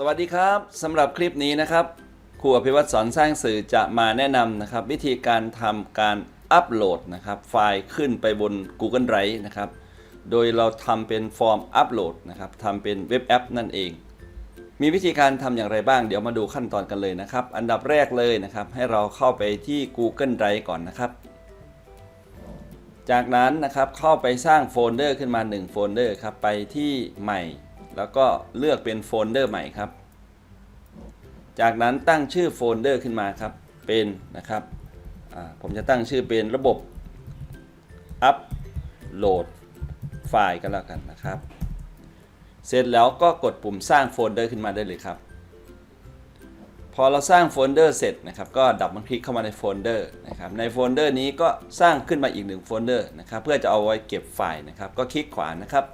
สวัสดีครับสำหรับคลิปนี้นะครับครูอภิวัตรสอนสร้างสื่อจะมาแนะนำนะครับ วิธีการทำการอัปโหลดนะครับไฟล์ขึ้นไปบน Google Drive นะครับโดยเราทำเป็นฟอร์มอัปโหลดนะครับทำเป็นเว็บแอปนั่นเอง มีวิธีการทำอย่างไรบ้างเดี๋ยวมาดูขั้นตอนกันเลยนะครับ อันดับแรกเลยนะครับ ให้เราเข้าไปที่ Google Drive ก่อนนะครับ จากนั้นนะครับเข้าไปสร้างโฟลเดอร์ขึ้นมา 1 โฟลเดอร์ครับไปที่ใหม่แล้วก็เลือกเป็นโฟลเดอร์ใหม่ครับ จากนั้นตั้งชื่อโฟลเดอร์ขึ้นมาครับ เป็นนะครับ ผมจะตั้งชื่อเป็นระบบอัปโหลดไฟล์กันแล้วกันนะครับ เสร็จแล้วก็กดปุ่มสร้างโฟลเดอร์ขึ้นมาได้เลยครับ พอเราสร้างโฟลเดอร์เสร็จนะครับ ก็ดับมันคลิกเข้ามาในโฟลเดอร์นะครับ ในโฟลเดอร์นี้ก็สร้างขึ้นมาอีกหนึ่งโฟลเดอร์นะครับ เพื่อจะเอาไว้เก็บไฟล์นะครับ ก็คลิกขวานะครับ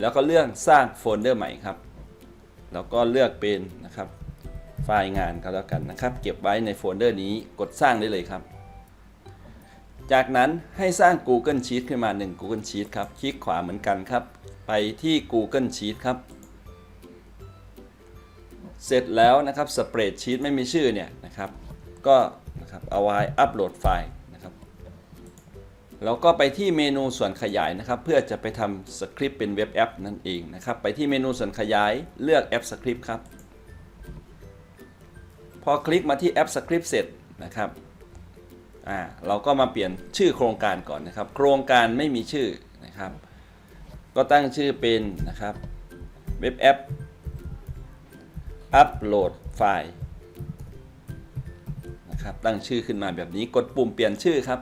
แล้วก็เลือกสร้างโฟลเดอร์ใหม่ครับ แล้วก็เลือกเป็นนะครับ ไฟล์งานก็แล้วกันนะครับ เก็บไว้ในโฟลเดอร์นี้กดสร้างได้เลยครับ จากนั้นให้สร้าง Google Sheet ขึ้นมา 1 Google Sheet ครับ คลิกขวาเหมือนกันครับ ไปที่ Google Sheet ครับ เสร็จแล้วนะครับสเปรดชีตไม่มีชื่อเนี่ยนะครับ ก็นะครับเอาไว้อัปโหลดไฟล์นะครับ แล้วก็ไปที่เมนูส่วนขยายนะครับ เพื่อจะไปทำสคริปต์เป็นเว็บแอปนั่นเองนะครับ ไปที่เมนูส่วนขยายเลือกแอปสคริปต์ครับ พอคลิกมาที่แอปสคริปต์เสร็จนะครับอ่าเราก็มาเปลี่ยนชื่อโครงการก่อนนะครับ โครงการไม่มีชื่อนะครับ ก็ตั้งชื่อเป็นนะครับเว็บแอปอัปโหลดไฟล์นะครับตั้งชื่อขึ้นมาแบบนี้กดปุ่มเปลี่ยนชื่อครับ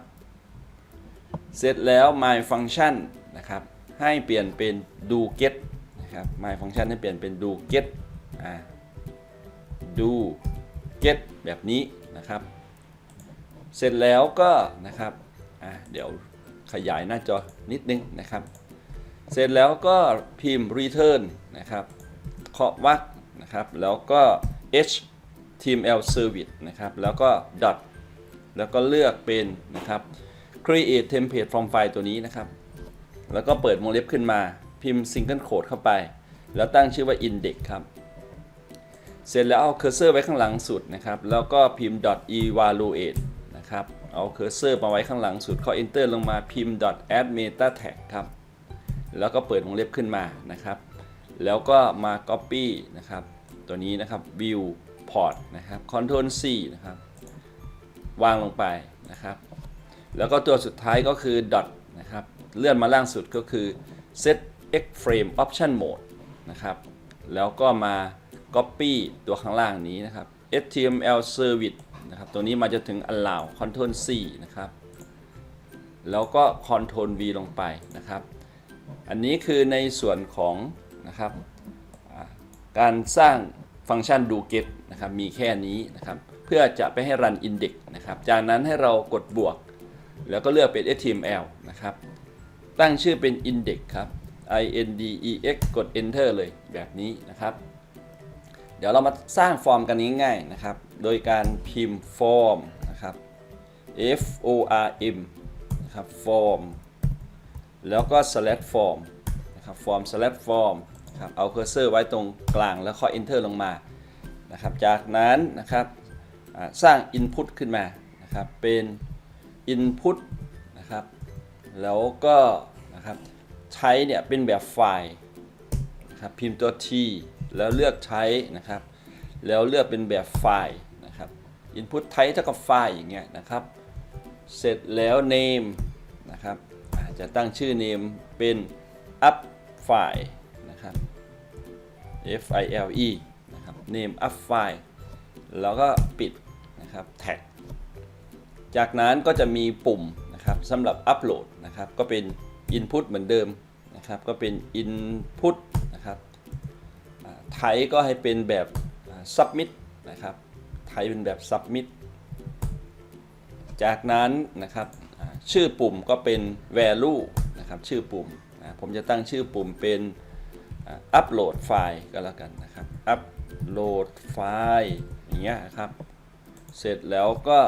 เสร็จแล้ว my function นะครับให้เปลี่ยนเป็น do get นะครับ my function ให้เปลี่ยนเป็น do get อ่า do get แบบนี้นะครับ เสร็จแล้วก็นะครับเดี๋ยวขยายหน้าจอนิดนึงนะครับ เสร็จแล้วก็พิมพ์ return นะครับเคาะวรรคนะครับ แล้วก็ html service นะครับ แล้วก็ dot แล้วก็เลือกเป็นนะครับ create template from file ตัวนี้นะครับ แล้วก็เปิดวงเล็บขึ้นมา พิมพ์ single quote เข้าไป แล้วตั้งชื่อว่า index ครับ เสร็จแล้วเอาเคอร์เซอร์ไว้ข้างหลังสุดนะครับ แล้วก็พิมพ์ dot evaluate นะครับ เอาเคอร์เซอร์มาไว้ข้างหลังสุดข้อ enter ลงมาพิมพ์ dot add meta tag ครับ แล้วก็เปิดวงเล็บขึ้นมานะครับ แล้วก็มา copy นะครับ ตัวนี้นะครับ view port นะครับ control C นะครับ วางลงไปนะครับ แล้วก็ตัวสุดท้ายก็คือ dot นะครับ เลื่อนมาล่างสุดก็คือ set x frame option mode นะครับ แล้วก็มา copy ตัวข้างล่างนี้นะครับ html service นะครับตัวนี้มาจะถึง allow control C นะครับ แล้วก็ control V ลงไปนะครับ อันนี้คือในส่วนของนะครับการสร้างฟังก์ชัน do get นะครับมีแค่นี้นะครับเพื่อจะไปให้รัน index นะครับจากนั้นให้เรากดบวก แล้วก็เลือกเป็น html นะครับตั้งชื่อเป็น index ครับ i n d e x กด enter เลยแบบนี้นะครับ เดี๋ยวเรามาสร้างฟอร์มกันง่ายๆนะครับ โดยการพิมพ์ form นะครับ f o r m นะครับ form แล้วก็ select form นะครับ form select form ครับเอาเคอร์เซอร์ไว้ตรงกลางแล้วค่อย enter ลงมานะครับ จากนั้นนะครับสร้าง input ขึ้นมานะครับเป็น input นะครับแล้วก็นะครับใช้เนี่ยเป็นแบบไฟล์นะครับพิมพ์ตัว t แล้วเลือกใช้นะครับ แล้วเลือกเป็นแบบไฟล์นะครับ input type เท่ากับไฟล์อย่างเงี้ยนะครับ เสร็จแล้ว name นะครับอาจจะตั้งชื่อ name เป็น up file นะครับ f i l e นะครับ name up file แล้วก็ปิดนะครับ tag จากนั้นก็จะมีปุ่มนะครับสำหรับอัปโหลดนะครับ ก็เป็น input เหมือนเดิมนะครับ ก็เป็น input นะครับ ไทยก็ให้เป็นแบบ submit นะครับ ไทยเป็นแบบ submit จากนั้นนะครับชื่อปุ่มก็เป็น value นะครับชื่อปุ่มผมจะตั้งชื่อปุ่มเป็นอัปโหลดไฟล์ก็แล้วกันนะครับอัปโหลดไฟล์อย่างเงี้ยครับ เสร็จแล้วก็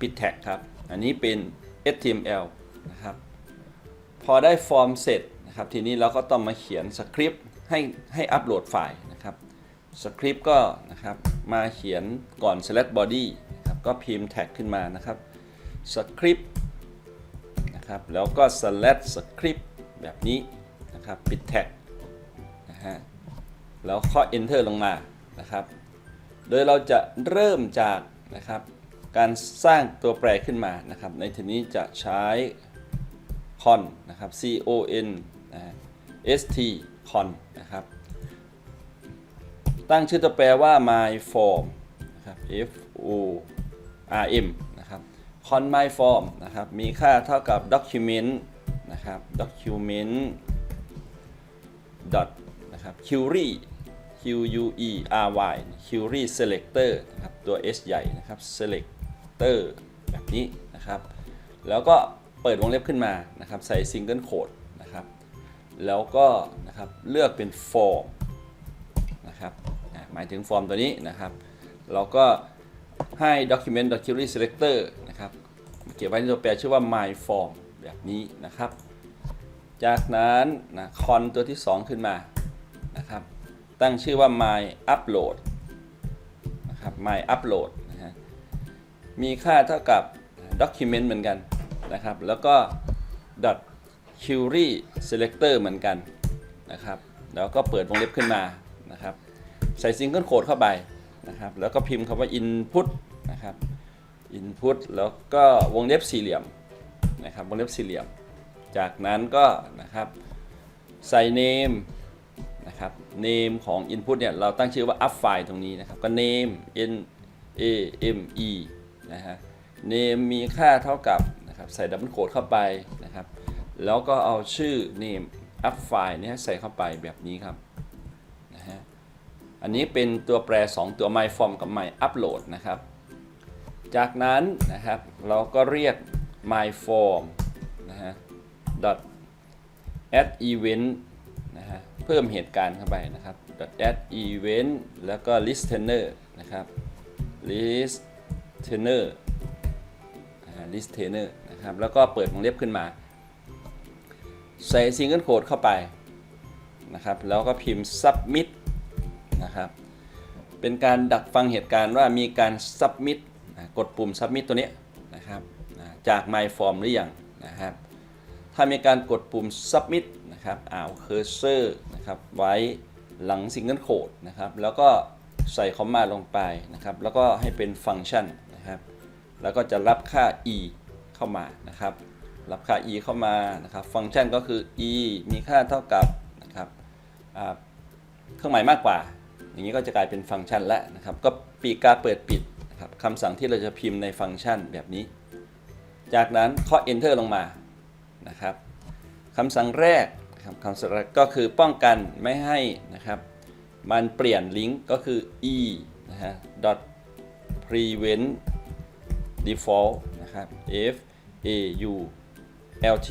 ปิดแท็กครับ อันนี้เป็น HTML นะครับ พอได้ฟอร์มเสร็จนะครับ ทีนี้เราก็ต้องมาเขียนสคริปต์ให้ให้อัปโหลดไฟล์ สคริปต์ก็นะครับมาเขียนก่อน select body นะครับก็พิมพ์แท็กขึ้นมานะครับสคริปต์นะครับแล้วก็ select script แบบนี้นะครับปิดแท็กนะฮะแล้วเคาะ enter ลงมานะครับ โดยเราจะเริ่มจากนะครับการสร้างตัวแปรขึ้นมานะครับ ในทีนี้จะใช้ con นะครับ c o n นะฮะ s t con นะครับ ตั้งชื่อตัวแปรว่า my form นะครับ f o r m นะครับ con my form นะครับ มีค่าเท่ากับ document นะครับ document dot นะครับ query q u e r y query selector นะครับ ตัว s ใหญ่นะครับ selector แบบนี้นะครับ แล้วก็เปิดวงเล็บขึ้นมานะครับ ใส่ single quote นะครับ แล้วก็นะครับ เลือกเป็น form นะครับ หมายถึงฟอร์มตัวนี้นะครับ เราก็ให้ document dot query selector นะครับเก็บไว้ในตัวแปรชื่อว่า my form แบบนี้นะครับ จากนั้นนะคอนตัวที่ 2 ขึ้นมานะครับ ตั้งชื่อว่า my upload นะครับ my upload นะฮะมีค่าเท่ากับ document เหมือนกันนะครับ แล้วก็ dot query selector เหมือนกันนะครับ แล้วก็เปิดวงเล็บขึ้นมา ใส่ single quote เข้าไปนะครับแล้วก็พิมพ์คำว่า input นะครับ input แล้วก็วงเล็บสี่เหลี่ยมนะครับวงเล็บสี่เหลี่ยม จากนั้นก็นะครับใส่ name นะครับ name ของ input เนี่ยเราตั้งชื่อว่า up file ตรงนี้นะครับก็ name n a m e นะฮะ name มีค่าเท่ากับนะครับใส่ double quote เข้าไปนะครับแล้วก็เอาชื่อ name up file เนี่ยใส่เข้าไปแบบนี้ครับ อันนี้เป็นตัวแปร 2 ตัว my form กับ my upload นะครับ จากนั้นนะครับ เราก็เรียก my form นะฮะ dot add event นะฮะ เพิ่มเหตุการณ์เข้าไปนะครับ dot add event แล้วก็ listener นะครับ listener listener นะครับ แล้วก็เปิดวงเล็บขึ้นมา ใส่ single quote เข้าไปนะครับ แล้วก็พิมพ์ submit นะครับ เป็นการดักฟังเหตุการณ์ว่ามีการ submit นะกดปุ่ม submit ตัวนี้นะครับนะจาก my form หรือยังนะครับ ถ้ามีการกดปุ่ม submit นะครับเอาเคอร์เซอร์นะครับไว้หลัง single quote นะครับแล้วก็ใส่คอมมาลงไปนะครับ แล้วก็ให้เป็นฟังก์ชันนะครับ แล้วก็จะรับค่า e เข้ามานะครับ รับค่า e เข้ามานะครับ ฟังก์ชันก็คือ e มีค่าเท่ากับนะครับเครื่องหมายมากกว่า อย่างนี้ก็จะกลายเป็นฟังก์ชันแล้วนะครับ ก็ปีกกาเปิดปิดนะครับคำสั่งที่เราจะพิมพ์ในฟังก์ชันแบบนี้ จากนั้นเคาะ enter ลงมานะครับคำสั่งแรกครับคำสั่งแรกก็คือป้องกันไม่ให้นะครับ มันเปลี่ยนลิงก์ก็คือ e นะฮะ dot prevent default นะครับ f a u l t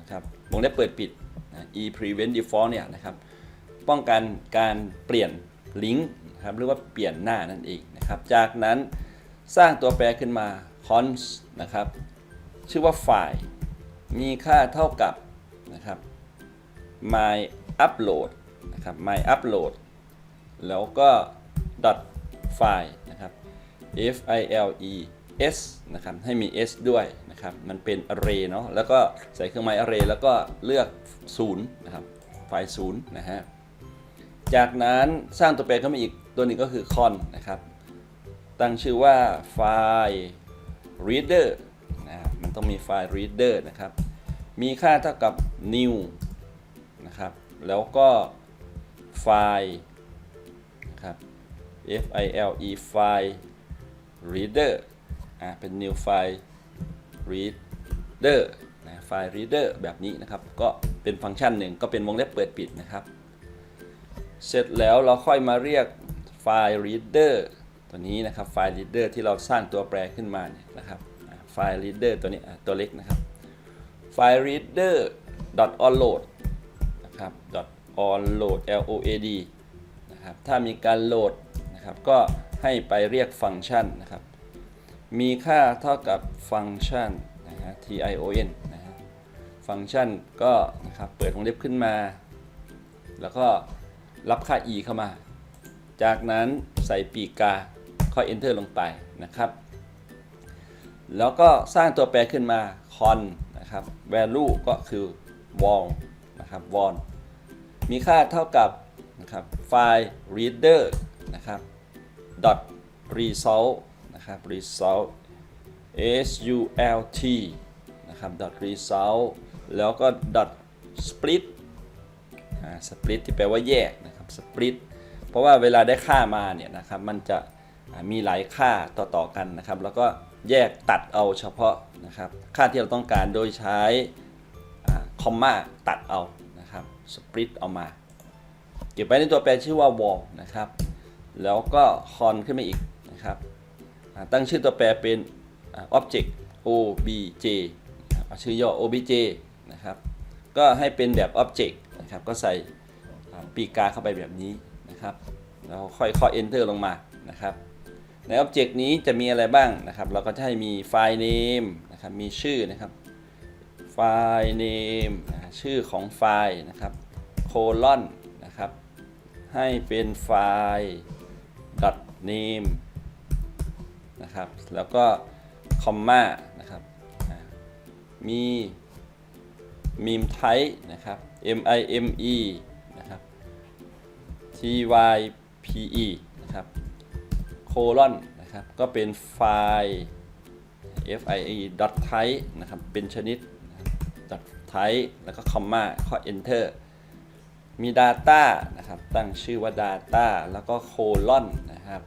นะครับวงเล็บเปิดปิดนะ e prevent default เนี่ยนะครับ ป้องกันการเปลี่ยน ลิงก์นะครับหรือว่าเปลี่ยนหน้านั่นเองนะครับ จากนั้นสร้างตัวแปรขึ้นมา cons นะครับ ชื่อว่าไฟล์ มีค่าเท่ากับนะครับ my upload นะครับ my upload แล้วก็ dot file นะครับ f i l e s นะครับ ให้มี s ด้วยนะครับ มันเป็น array เนาะ แล้วก็ใส่เครื่องหมาย array แล้วก็เลือก 0 นะครับ ไฟล์ 0 นะฮะ จากนั้นสร้างตัวแปรเข้ามาอีกตัวหนึ่งก็คือ con นะครับ ตั้งชื่อว่าไฟล์ reader นะครับมันต้องมีไฟล์ reader นะครับ มีค่าเท่ากับ new นะครับ แล้วก็ไฟล์นะครับ f i l e ไฟล์ reader อ่าเป็น new file reader นะไฟล์ reader แบบนี้นะครับ ก็เป็นฟังก์ชันหนึ่งก็เป็นวงเล็บเปิดปิดนะครับ เสร็จแล้วเราค่อยมาเรียกไฟล์ reader ตัวนี้นะครับไฟล์ reader ที่เราสร้างตัวแปรขึ้นมาเนี่ยนะครับไฟล์ reader ตัวนี้ตัวเล็กนะครับไฟล์ reader onload นะครับ onload l o a d นะครับถ้ามีการโหลดนะครับก็ให้ไปเรียกฟังก์ชันนะครับมีค่าเท่ากับฟังก์ชันนะฮะ t i o n นะฮะฟังก์ชันก็นะครับเปิดวงเล็บขึ้นมา แล้วก็ รับค่า e เข้ามา จากนั้นใส่ปีกาค่อย enter ลงไปนะครับ แล้วก็สร้างตัวแปรขึ้นมา con นะครับ value ก็คือ wall นะครับ wall มีค่าเท่ากับนะครับ file reader นะครับ dot result นะครับ result s u l t นะครับ dot result แล้วก็ dot split split ที่แปลว่าแยกนะ ครับ split เพราะว่าเวลาได้ค่ามาเนี่ยนะครับมันจะมีหลายค่าต่อๆกันนะครับ แล้วก็แยกตัดเอาเฉพาะนะครับค่าที่เราต้องการโดยใช้คอมมาตัดเอานะครับ split เอามาเก็บไว้ในตัวแปรชื่อว่า wall นะครับ แล้วก็ con ขึ้นมาอีกนะครับตั้งชื่อตัวแปรเป็น object obj ชื่อย่อ obj นะครับ ก็ให้เป็นแบบ object นะครับ ก็ใส่ ปีกาเข้าไปแบบนี้นะครับแล้วค่อยเคาะ enter ลงมานะครับ ใน object นี้จะมีอะไรบ้างนะครับ เราก็จะให้มี file name นะครับ มีชื่อนะครับ file name นะชื่อของไฟล์นะครับ colon นะครับ ให้เป็นไฟล์ dot name นะครับ แล้วก็ comma นะครับอ่ามี meme type นะครับ m i m e นะครับ t y p e นะครับ colon นะครับก็เป็นไฟล์ f i e dot type นะครับเป็นชนิด dot type แล้วก็ comma ข้อ enter มี data นะครับตั้งชื่อว่า data แล้วก็ colon นะครับ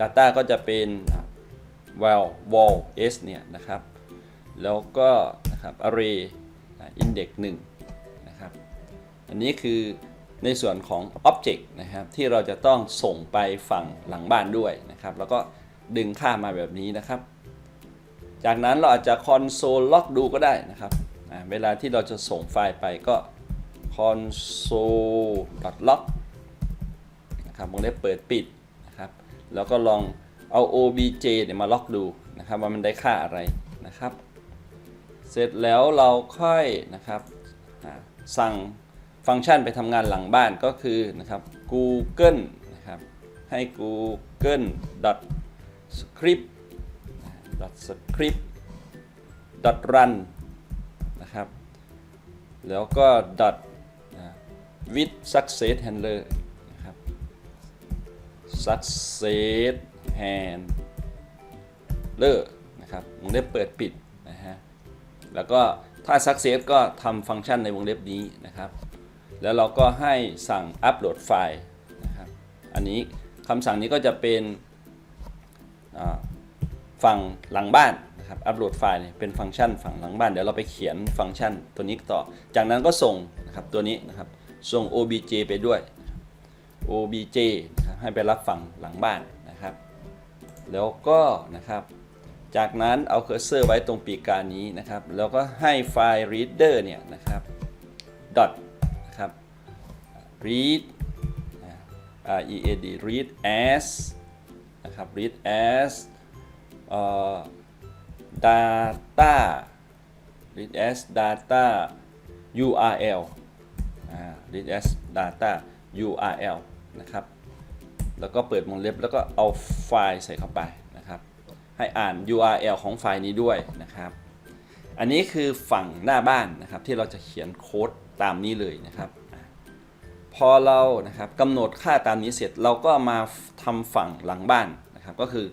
data ก็จะเป็น val val s เนี่ยนะครับ แล้วก็นะครับ array index 1นะครับ อันนี้คือ ในส่วนของ object นะครับที่เราจะต้องส่งไปฝั่งหลังบ้านด้วยนะครับ แล้วก็ดึงค่ามาแบบนี้นะครับ จากนั้นเราอาจจะ console log ดูก็ได้นะครับเวลาที่เราจะส่งไฟล์ไปก็ console log นะครับวงเล็บเปิดปิดนะครับ แล้วก็ลองเอา obj เนี่ยมาล็อกดูนะครับว่ามันได้ค่าอะไรนะครับ เสร็จแล้วเราค่อยนะครับสั่ง ฟังก์ชันไปทำงานหลังบ้านก็คือนะครับ google นะครับให้ google script script run นะครับแล้วก็ dot with success handler นะครับ success handler นะครับวงเล็บเปิดปิดนะฮะแล้วก็ถ้า success ก็ทำฟังก์ชันในวงเล็บนี้นะครับ แล้วเราก็ให้สั่งอัปโหลดไฟล์นะครับ อันนี้คำสั่งนี้ก็จะเป็นฝั่งหลังบ้านนะครับ อัปโหลดไฟล์เป็นฟังก์ชันฝั่งหลังบ้าน เดี๋ยวเราไปเขียนฟังก์ชันตัวนี้ต่อ จากนั้นก็ส่งนะครับตัวนี้นะครับ ส่ง obj ไปด้วย obj ให้ไปรับฝั่งหลังบ้านนะครับ แล้วก็นะครับจากนั้นเอาเคอร์เซอร์ไว้ตรงปีกการนี้นะครับ แล้วก็ให้ไฟล์ reader เนี่ยนะครับ dot นะครับ read r e a d read as นะครับ read as อ่อ data read as data url อ่า read as data url นะครับ แล้วก็เปิดวงเล็บแล้วก็เอาไฟล์ใส่เข้าไปนะครับ ให้อ่าน URL ของไฟล์นี้ด้วยนะครับ อันนี้คือฝั่งหน้าบ้านนะครับที่เราจะเขียนโค้ดตามนี้เลยนะครับ อะพอเรานะครับกำหนดค่าตามนี้เสร็จเราก็มาทำฝั่งหลังบ้านนะครับก็คือ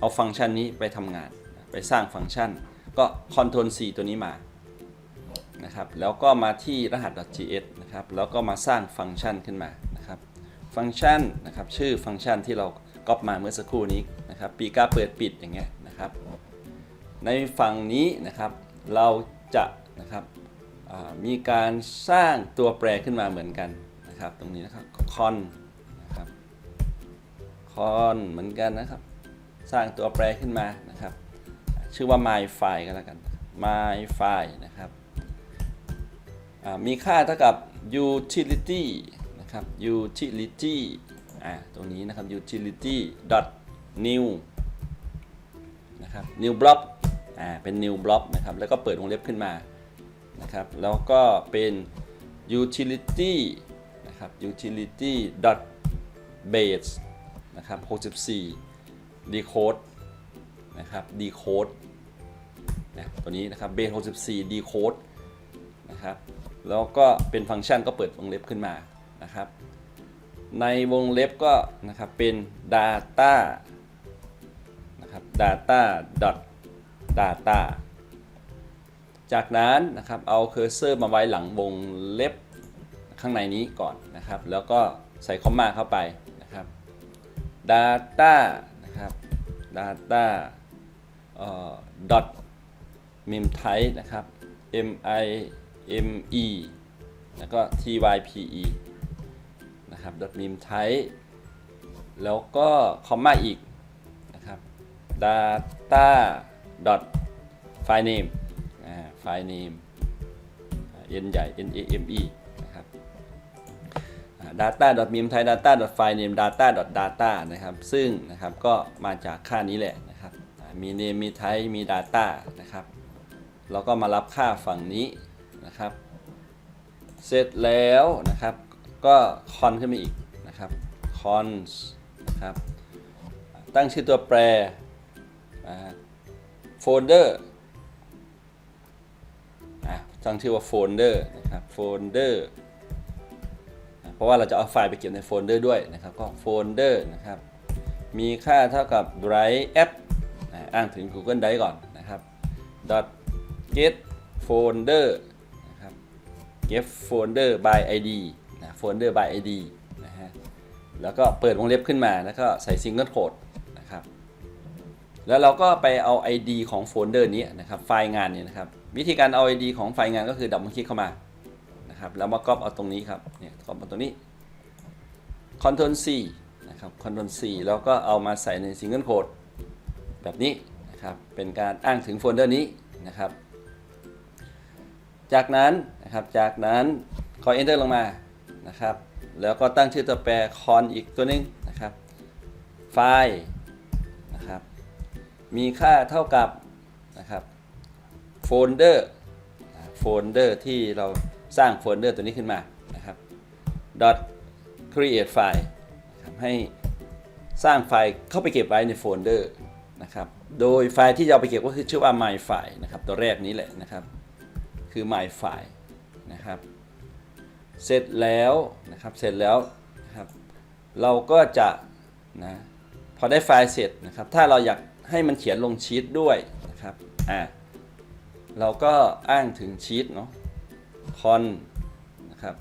เอาฟังก์ชันนี้ไปทำงาน ไปสร้างฟังก์ชัน ก็ Ctrl C ตัวนี้มานะครับแล้วก็มาที่รหัส .gs นะครับแล้วก็มาสร้างฟังก์ชันขึ้นมานะครับฟังก์ชันนะครับชื่อฟังก์ชันที่เราก๊อปมาเมื่อสักครู่นี้นะครับปีกาเปิดปิดอย่างเงี้ยนะครับ ในฝั่งนี้นะครับเราจะนะครับมีการสร้างตัวแปรขึ้นมาเหมือนกัน นะครับ ตรงนี้นะครับคอนนะครับคอนเหมือนกันนะครับ สร้างตัวแปรขึ้นมานะครับ ชื่อว่า my file ก็แล้วกัน my file นะครับมีค่าเท่ากับ utility นะครับ utility อ่าตรงนี้นะครับ utility dot new นะครับ new block อ่าเป็น new block นะครับ แล้วก็เปิดวงเล็บขึ้นมานะครับ แล้วก็เป็น utility นะครับ utility dot base นะครับ64 decode นะครับ decode นะตัวนี้นะครับ base 64 decode นะครับแล้วก็เป็นฟังก์ชันก็เปิดวงเล็บขึ้นมานะครับ ในวงเล็บก็นะครับเป็น data นะครับ data dot data จากนั้นนะครับเอาเคอร์เซอร์มาไว้หลังวงเล็บ ข้างในนี้ก่อนนะครับ แล้วก็ใส่คอมมาเข้าไปนะครับ data นะครับ data เอ่อ dot mem type นะครับ m i m e แล้วก็ t y p e นะครับ dot mem type แล้วก็คอมมาอีกนะครับ data dot file name file name n ใหญ่ n a m e data dot mem type data dot file name data data นะครับ ซึ่งนะครับก็มาจากค่านี้แหละนะครับ มี name มี type มี data นะครับ แล้วก็มารับค่าฝั่งนี้นะครับ เสร็จแล้วนะครับ ก็คอนขึ้นมาอีกนะครับ cons นะครับ ตั้งชื่อตัวแปรโฟลเดอร์ตั้งชื่อว่าโฟลเดอร์นะครับ โฟลเดอร์ ราะว่าเราจะเอาไฟล์ไปเก็บในโฟลเดอร์ด้วยนะครับก็โฟลเดอร์นะครับมีค่าเท่ากับ drive app อ้างถึง Google Drive ก่อนนะครับ dot get folder นะครับ get folder by id นะ folder by id นะฮะแล้วก็เปิดวงเล็บขึ้นมาแล้วก็ใส่ single quote นะครับแล้วเราก็ไปเอา id ของโฟลเดอร์นี้นะครับไฟล์งานเนี่ยนะครับวิธีการเอา id ของไฟล์งานก็คือดับเบิลคลิกเข้ามา นะครับแล้วมาก๊อปเอาตรงนี้ครับเนี่ยก๊อปเอาตรงนี้ Ctrl C นะครับ Ctrl C แล้วก็เอามาใส่ใน single quote แบบนี้นะครับเป็นการอ้างถึงโฟลเดอร์นี้นะครับ จากนั้นนะครับจากนั้นขอ enter ลงมานะครับแล้วก็ตั้งชื่อตัวแปร con อีกตัวหนึงนะครับไฟล์นะครับมีค่าเท่ากับนะครับโฟลเดอร์โฟลเดอร์ที่เรา สร้างโฟลเดอร์ตัวนี้ขึ้นมานะครับ dot create file ให้สร้างไฟล์เข้าไปเก็บไว้ในโฟลเดอร์นะครับ โดยไฟล์ที่จะเอาไปเก็บก็คือชื่อว่า my file นะครับ ตัวแรกนี้แหละนะครับ คือ my file นะครับ เสร็จแล้วนะครับ เสร็จแล้วนะครับ เราก็จะนะพอได้ไฟล์เสร็จนะครับ ถ้าเราอยากให้มันเขียนลงชีตด้วยนะครับ อ่า เราก็อ้างถึงชีตเนาะ con นะครับ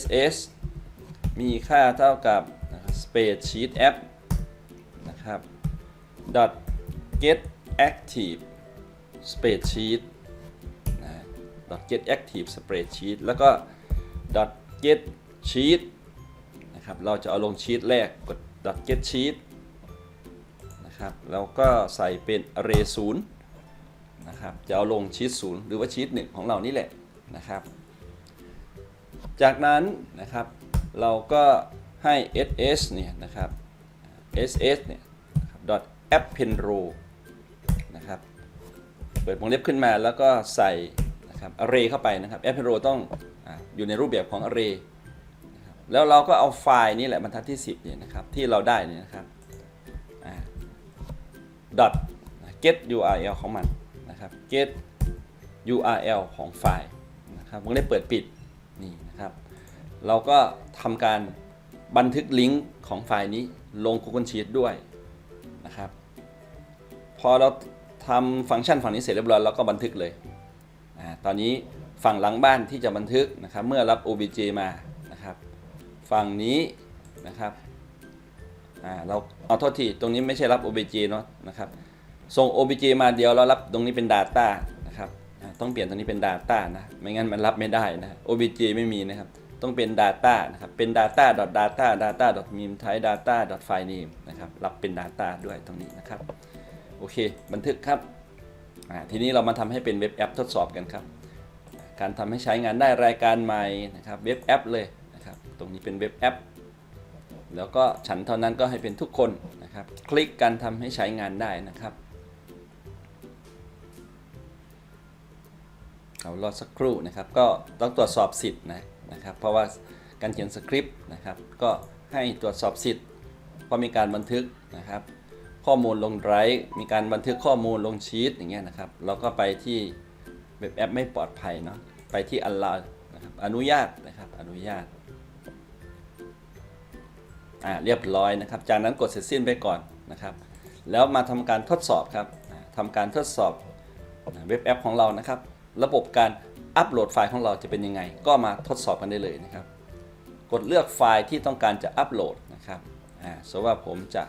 ss มีค่าเท่ากับ spreadsheet app นะครับ dot get active spreadsheet นะ dot get active spreadsheet แล้วก็ dot get sheet นะครับ เราจะเอาลงชีตแรกกด dot get sheet นะครับแล้วก็ใส่เป็น array 0นะครับ จะเอาลงชีต0หรือว่าชีต1ของเรานี่แหละ นะครับ จากนั้นนะครับเราก็ให้ ss เนี่ยนะครับ ss เนี่ย dot append row นะครับ เปิดวงเล็บขึ้นมาแล้วก็ใส่นะครับ array เข้าไปนะครับ append row ต้องออยู่ในรูปแบบของ array นะครับแล้วเราก็เอาไฟล์นี่แหละบรรทัดที่ 10เนี่ยนะครับที่เราได้นี่นะครับ dot get url ของมันนะครับ get url ของไฟล์ นะครับวงเล็บเปิดปิดนี่นะครับเราก็ทำการบันทึกลิงก์ของไฟล์นี้ลง Google Sheet ด้วยนะครับพอเราทำฟังก์ชันฝั่งนี้เสร็จเรียบร้อยเราก็บันทึกเลยอาตอนนี้ฝั่งหลังบ้านที่จะบันทึกนะครับเมื่อรับ OBJ มานะครับฝั่งนี้นะครับอ่าเราเอาโทษทีตรงนี้ไม่ใช่รับ OBJ เนาะนะครับส่ง OBJ มาเดียวเรารับตรงนี้เป็น Data นะครับอ่า ต้องเปลี่ยนตรงนี้เป็น Data นะไม่งั้นมันรับไม่ได้นะ OBJ ไม่มีนะครับ ต้องเป็น Data นะครับเป็น data data data meme type data file name นะครับรับเป็น Data ด้วยตรงนี้นะครับโอเค บันทึกครับอ่าทีนี้เรามาทำให้เป็นเว็บแอปทดสอบกันครับ การทำให้ใช้งานได้รายการใหม่นะครับเว็บแอปเลยนะครับตรงนี้เป็นเว็บแอปแล้วก็ฉันเท่านั้นก็ให้เป็นทุกคนนะครับ คลิกการทำให้ใช้งานได้นะครับ เอารอสักครู่นะครับ ก็ต้องตรวจสอบสิทธิ์นะนะครับ เพราะว่าการเขียนสคริปต์นะครับ ก็ให้ตรวจสอบสิทธิ์ก็มีการบันทึกนะครับ ข้อมูลลงไดรฟ์มีการบันทึกข้อมูลลงชีตอย่างเงี้ยนะครับ เราก็ไปที่เว็บแอปไม่ปลอดภัยเนาะไปที่อัลลานะครับอนุญาตนะครับอนุญาตอ่าเรียบร้อยนะครับ จากนั้นกดเสร็จสิ้นไปก่อนนะครับ แล้วมาทำการทดสอบครับอ่าทำการทดสอบเว็บแอปของเรานะครับ ระบบการอัปโหลดไฟล์ของเราจะเป็นยังไง ก็มาทดสอบกันได้เลยนะครับ กดเลือกไฟล์ที่ต้องการจะอัปโหลดนะครับอ่าสมมติว่าผมจะ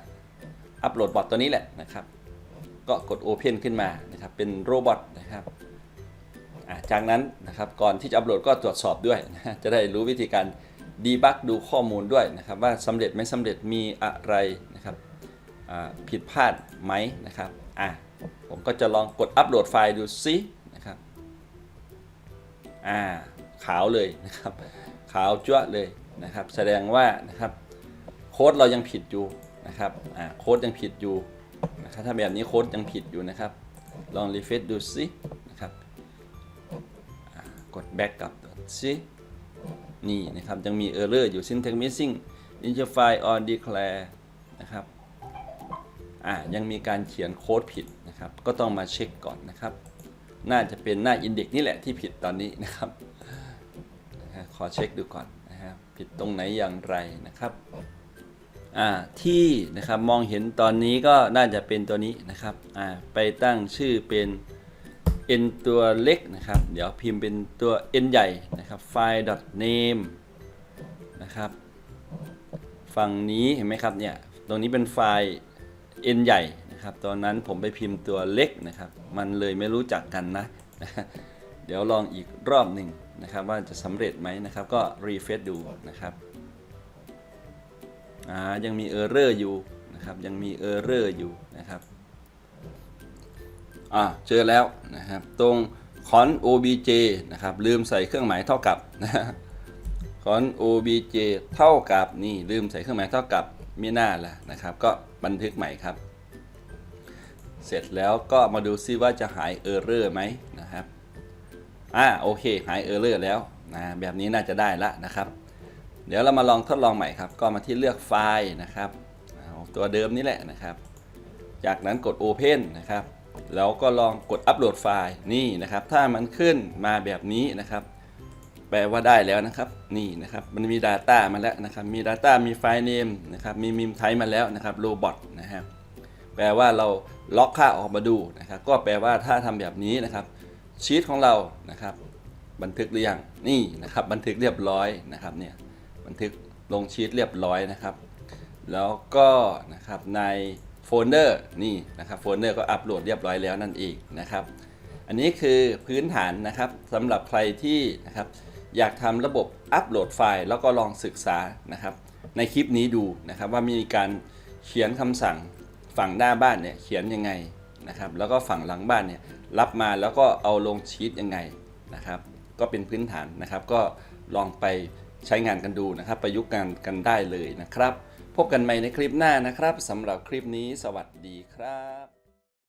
อัปโหลดบอทตัวนี้แหละนะครับ ก็กด Open ขึ้นมานะครับเป็นโรบอทนะครับอ่าจากนั้นนะครับก่อนที่จะอัปโหลดก็ตรวจสอบด้วยนะจะได้รู้วิธีการดีบักดูข้อมูลด้วยนะครับ ว่าสำเร็จไม่สำเร็จมีอะไรนะครับอ่าผิดพลาดไหมนะครับอ่าผมก็จะลองกดอัปโหลดไฟล์ดูซิ อ่าขาวเลยนะครับขาวจ้วเลยนะครับ แสดงว่านะครับโค้ดเรายังผิดอยู่นะครับอ่าโค้ดยังผิดอยู่นะครับถ้าแบบนี้โค้ดยังผิดอยู่นะครับ ลองรีเฟซดูสินะครับกด back กลับสินี่นะครับยังมี error อร์อยู่ syntax missing interfile or declare นะครับอ่ายังมีการเขียนโค้ดผิดนะครับ ก็ต้องมาเช็คก่อนนะครับ น่าจะเป็นหน้า index นี่แหละที่ผิดตอนนี้นะครับ ขอเช็คดูก่อนนะครับผิดตรงไหนอย่างไรนะครับอ่าที่นะครับมองเห็นตอนนี้ก็น่าจะเป็นตัวนี้นะครับอ่าไปตั้งชื่อเป็น n ตัวเล็กนะครับ เดี๋ยวพิมพ์เป็นตัว n ใหญ่นะครับ file name นะครับ ฝั่งนี้เห็นไหมครับเนี่ย ตรงนี้เป็นไฟล์ n ใหญ่ นะครับ ตอนนั้นผมไปพิมพ์ตัวเล็กนะครับ มันเลยไม่รู้จักกันนะ เดี๋ยวลองอีกรอบหนึ่งนะครับว่าจะสำเร็จไหมนะครับ ก็รีเฟซดูนะครับอ่ายังมีเออร์เรอร์อยู่นะครับ ยังมีเออร์เรอร์อยู่นะครับอ่าเจอแล้วนะครับ ตรงคอน obj นะครับ ลืมใส่เครื่องหมายเท่ากับนะคอน obj เท่ากับนี่ลืมใส่เครื่องหมายเท่ากับมีหน้าละนะครับ ก็บันทึกใหม่ครับ เสร็จแล้วก็มาดูซิว่าจะหายเออร์เรอร์ไหมนะครับอ่าโอเคหายเออร์เลอร์แล้วนะแบบนี้น่าจะได้ละนะครับ เดี๋ยวเรามาลองทดลองใหม่ครับ ก็มาที่เลือกไฟล์นะครับตัวเดิมนี่แหละนะครับ จากนั้นกด Open นะครับแล้วก็ลองกดอัปโหลดไฟล์นี่นะครับ ถ้ามันขึ้นมาแบบนี้นะครับ แปลว่าได้แล้วนะครับ นี่นะครับ มันมี Data มาแล้วนะครับ มี Data มีไฟล์ name นะครับ มีมิมไทมาแล้วนะครับโรบอทนะครับ แปลว่าเราล็อกค่าออกมาดูนะครับ ก็แปลว่าถ้าทำแบบนี้นะครับชีตของเรานะครับ บันทึกหรือยังนี่นะครับ บันทึกเรียบร้อยนะครับเนี่ยบันทึกลงชีตเรียบร้อยนะครับ แล้วก็นะครับในโฟลเดอร์นี่นะครับโฟลเดอร์ก็อัปโหลดเรียบร้อยแล้วนั่นเองนะครับ อันนี้คือพื้นฐานนะครับสำหรับใครที่นะครับอยากทำระบบอัปโหลดไฟล์แล้วก็ลองศึกษานะครับ ในคลิปนี้ดูนะครับว่ามีการเขียนคำสั่ง ฝั่งหน้าบ้านเนี่ยเขียนยังไงนะครับ แล้วก็ฝั่งหลังบ้านเนี่ยรับมาแล้วก็เอาลงชีตยังไงนะครับ ก็เป็นพื้นฐานนะครับ ก็ลองไปใช้งานกันดูนะครับ ประยุกต์กันกันได้เลยนะครับ พบกันใหม่ในคลิปหน้านะครับสำหรับคลิปนี้สวัสดีครับ